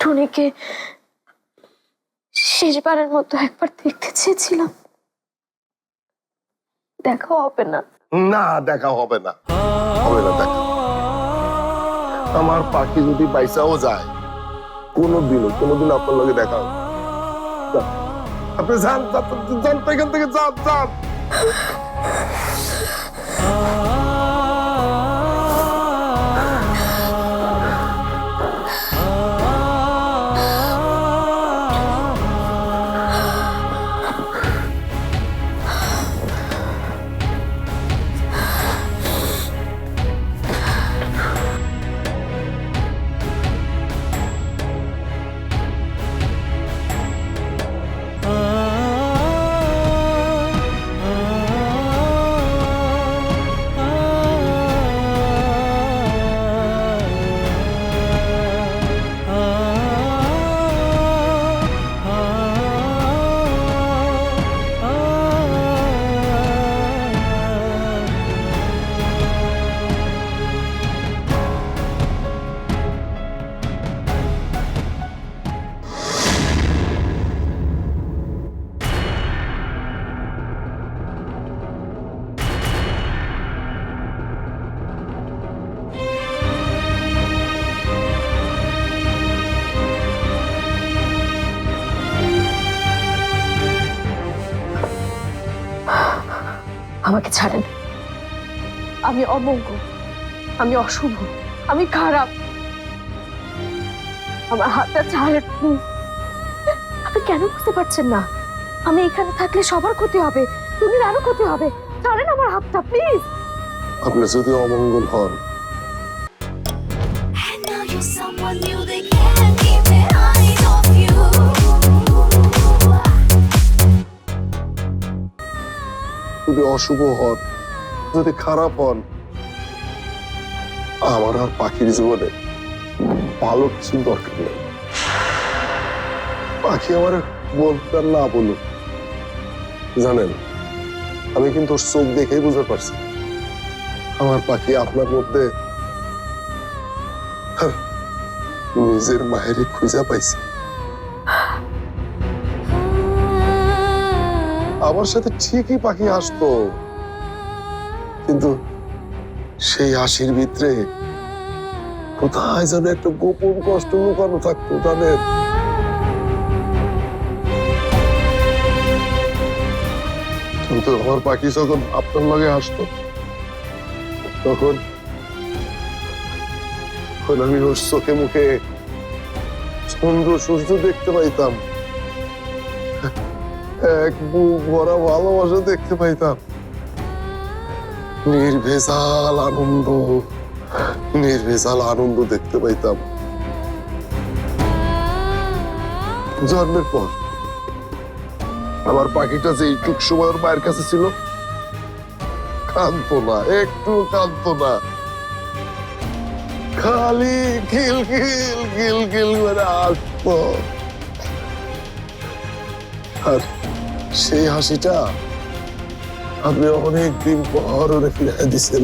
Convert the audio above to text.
টুনিকে শেষবারের মতো একবার দেখতে চেয়েছিলাম। দেখা হবে না। না দেখা হবে না। হবে না দেখা আমার পাখি যদি পয়সাও যায় কোনোদিনও কোনোদিন আপনার লগে দেখা হবে আপনি যান যান, এখান থেকে যান যান। আমাকে ছাড়েন। আমি অমঙ্গল আমি অশুভ আমি খারাপ। আমার হাতটা ছাড়েন আপনি কেন বুঝতে পারছেন না? আমি এখানে থাকলে সবার ক্ষতি হবে তুমি আরও ক্ষতি হবে। ছাড়েন আমার হাতটা প্লিজ। আপনি যদি অমঙ্গল হন। And now you're someone new, they যদি অশুভ হন। যদি খারাপ হন, আমার আর পাখির জীবনে ভালো কিছু দরকার নেই। পাখি আমার বলতে না বলুক। জানেন, আমি কিন্তু ওর চোখ দেখেই বুঝতে পারছি। আমার পাখি আপনার মধ্যে নিজের মায়েরই খুঁজে পাইছে। আমার সাথে ঠিকই পাখি আসতো কিন্তু সেই হাসির ভিতরে কোথায় যেন একটা গোপন কষ্ট লুকানো থাকতো তাদের। কিন্তু আমার পাখি যখন আপনার লগে আসতো তখন আমি ওর চোখে মুখে চন্দ্র সূর্য দেখতে পাইতাম। এক বুক ভরা ভালোবাসা দেখতে পাইতাম। নির্ভেজাল আনন্দ নির্ভেজাল আনন্দ দেখতে পাইতাম। জন্মের পর আমার পাখিটা যে এইটুক সময় মায়ের কাছে ছিল, কাঁদতো না একটু কাঁদতো না। খালি কিল কিল কিল কিল করে আসতো আর সেই হাসিটা আপনি অনেক দিন পর ওরে ফিরে দিছেন